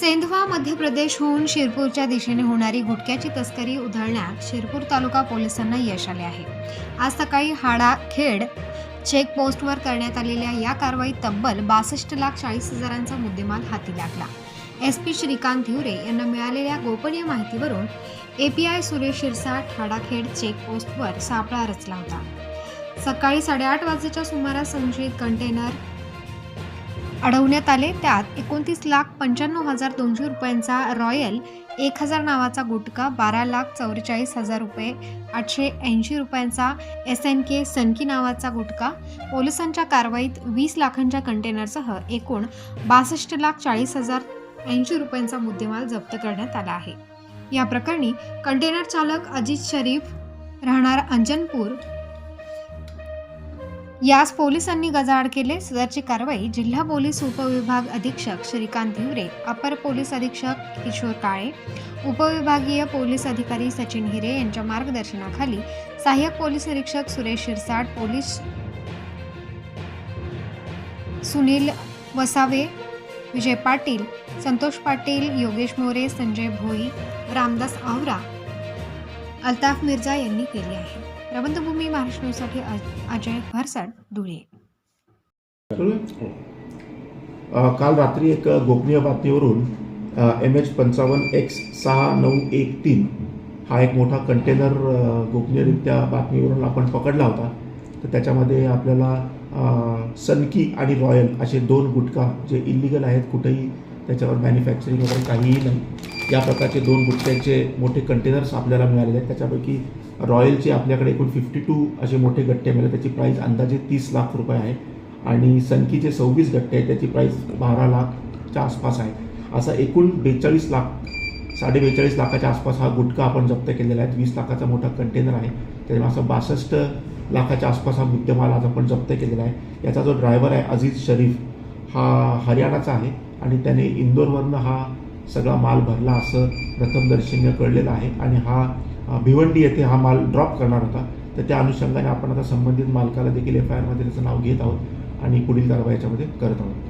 सेंधवा मध्य प्रदेशहून शिरपूरच्या दिशेने होणारी गुटख्याची तस्करी उधळण्यात शिरपूर तालुका पोलिसांना यश आले आहे. आज सकाळी हाडाखेड चेकपोस्टवर करण्यात आलेल्या या कारवाईत तब्बल बासष्ट लाख चाळीस हजारांचा मुद्देमाल हाती लागला. एस पी श्रीकांत धिवरे यांना मिळालेल्या गोपनीय माहितीवरून A P I Suresh Shirsat Hadakhed चेकपोस्टवर सापळा रचला होता. सकाळी साडेआठ वाजेच्या सुमारास संशयित कंटेनर अडवण्यात आले. त्यात एकोणतीस लाख पंच्याण्णव हजार दोनशे रुपयांचा रॉयल एक हजार नावाचा गुटखा बारा लाख चौवेचाळीस हजार रुपये आठशे ऐंशी रुपयांचा एस एन के सनकी नावाचा गुटखा पोलिसांच्या कारवाईत वीस लाखांच्या कंटेनरसह एकूण बासष्ट लाख चाळीस हजार ऐंशी रुपयांचा मुद्देमाल जप्त करण्यात आला आहे. या प्रकरणी कंटेनर चालक अजित शरीफ राहणार अंजनपूर यास पोलिसांनी गजाआड केले. सदरची कारवाई जिल्हा पोलीस उपविभाग अधीक्षक श्रीकांत हिवरे अपर पोलीस अधीक्षक किशोर काळे उपविभागीय पोलीस अधिकारी सचिन हिरे यांच्या मार्गदर्शनाखाली सहाय्यक पोलीस निरीक्षक सुरेश शिरसाट पोलीस सुनील वसावे विजय पाटील संतोष पाटील योगेश मोरे संजय भोई रामदास आवरा अल्ताफ मिर्झा यांनी केली आहे. प्रबंधभूमी महाराष्ट्र न्यूजसाठी अजय भरसड धुळे. काल रात्री एक गोपनीय बातमीवरून एम एच पंचावन्न एक्स सहा नऊ एक तीन हा एक मोठा कंटेनर गोपनीयरित्या बातमीवरून आपण पकडला होता. तर त्याच्यामध्ये आपल्याला सनकी आणि रॉयल असे दोन गुटखा जे इलिगल आहेत कुठेही त्याच्यावर मॅन्युफॅक्चरिंग वगैरे काहीही नाही. या प्रकारचे दोन गुट्ट्यांचे मोठे कंटेनर्स आपल्याला मिळालेले आहेत. त्याच्यापैकी रॉयलचे आपल्याकडे एकूण फिफ्टी टू असे मोठे गट्टे मिळाले. त्याची प्राईस अंदाजे तीस लाख रुपये आहे. आणि सनकीचे सव्वीस गट्टे आहेत. त्याची प्राईस बारा लाखच्या आसपास आहे. असा एकूण बेचाळीस लाख साडे बेचाळीस लाखाच्या आसपास हा गुटखा आपण जप्त केलेला आहे. वीस लाखाचा मोठा कंटेनर आहे. त्याच्यामुळे असं बासष्ट लाखाच्या आसपास हा मुद्देमाल आज आपण जप्त केलेला आहे. याचा जो ड्रायव्हर आहे अझीज शरीफ हा हरियाणाचा आहे. आणि त्याने इंदोरवरनं हा सगळा माल भरला असं प्रथमदर्शनीय कळलेलं आहे आणि हा भिवंडी येथे हा माल ड्रॉप करणार होता. तर त्या अनुषंगाने आपण आता संबंधित मालकाला देखील एफ आय आरमध्ये त्याचं नाव घेत आहोत आणि पुढील कारवाई याच्यामध्ये करत आहोत.